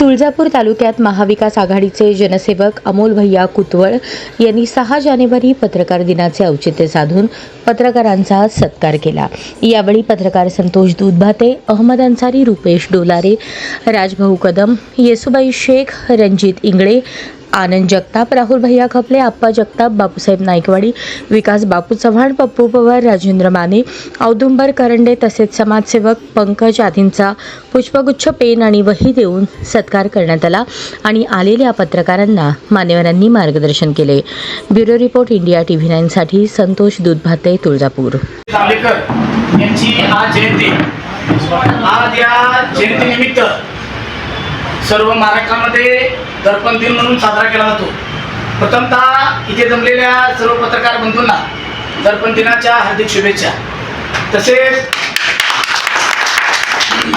Tuljapur तालुक्यात महाविकास आघाडीचे जनसेवक अमोल भैया कुतवळ यांनी सहा जानेवारी पत्रकार दिनाचे औचित्य साधून पत्रकारांचा सत्कार केला. यावेळी पत्रकार संतोष दूधभाते अहमद अन्सारी रुपेश डोलारे राजभाऊ कदम येसुबाई शेख रणजित इंगळे आनंद जगताप राहुल भैया खपले आप्पा जगताप बापूसाहेब नाईकवाडी विकास बापू चव्हाण पप्पू पवार राजेंद्र माने औदुंबर करंडे तसेच समाजसेवक पंकज आदींचा पुष्पगुच्छ पेन आणि वही देऊन सत्कार करण्यात आला आणि आलेल्या पत्रकारांना मान्यवरांनी मार्गदर्शन केले. Bureau report India T V नाईनसाठी Santosh Dudhbhate Tuljapur. यांची आज जयंती. आज या जयंतीनिमित्त सर्व महाराष्ट्रामध्ये दर्पण दिन म्हणून साजरा केला जातो. प्रथमतः इथे जमलेल्या सर्व पत्रकार बंधूंना दर्पण दिनाच्या हार्दिक शुभेच्छा. तसेच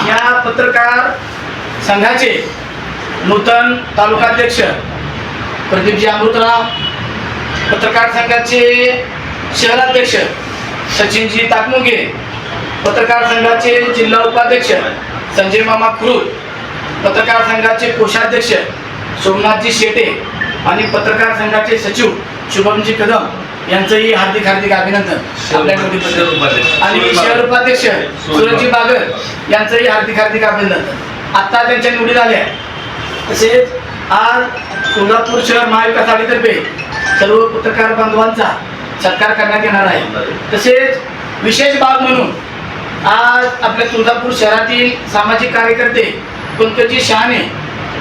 या पत्रकार संघाचे नूतन तालुकाध्यक्ष प्रदीपजी अमृतराव पत्रकार संघाचे शहराध्यक्ष सचिनजी ताकमुगे पत्रकार संघाचे जिल्हा उपाध्यक्ष संजय मामा खुरूद पत्रकार संघाचे कोषाध्यक्ष सोमनाथजी शेटे आणि पत्रकार संघाचे सचिव शुभमजी कदम यांचंही हार्दिक हार्दिक अभिनंदन आपल्या. आणि शहर उपाध्यक्ष. सुरजजी बागर यांचंही हार्दिक हार्दिक अभिनंदन. आत्ता त्यांच्या निवडी झाल्या तसेच आज सोलापूर शहर महाविकास आघाडीतर्फे सर्व पत्रकार बांधवांचा सत्कार करण्यात येणार आहे. तसेच विशेष बाब म्हणून आज आपल्या तुळजापूर शहरातील सामाजिक कार्यकर्ते पंकजी शहाणे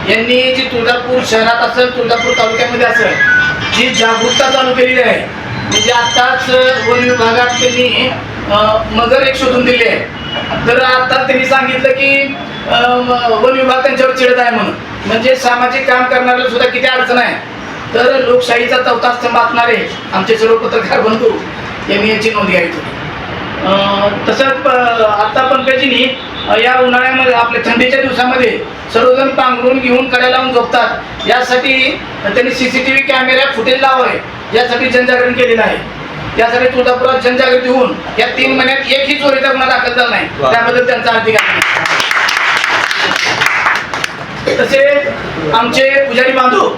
यांनी जी तुळजापूर शहरात असेल तुळजापूर तालुक्यामध्ये असेल जी जागरूकता चालू केलेली आहे म्हणजे आत्ताच वन विभागात त्यांनी मगर एक शोधून दिली आहे. तर आता त्यांनी सांगितलं की वन विभाग त्यांच्यावर चिडत आहे म्हणून. म्हणजे सामाजिक काम करणाऱ्याला सुद्धा किती अडचण आहे. तर लोकशाहीचा चौथा स्तंभ असणारे आमचे सर्व पत्रकार बंधू यांनी याची नोंद घ्यायची तसंच प- आता पंकजींनी या उन्हाळ्यामध्ये आपल्या थंडीच्या दिवसामध्ये सर्वजण पांघरून घेऊन कड्या लावून झोपतात. यासाठी त्यांनी C C T V camera footage लावावे यासाठी जनजागरण केलेलं आहे. त्यासाठी तुळजापुरात जनजागृती होऊन या तीन महिन्यात एकही चोरीचा गुन्हा दाखल झाला नाही. त्याबद्दल त्यांचा हार्दिक तसेच आमचे पुजारी बांधव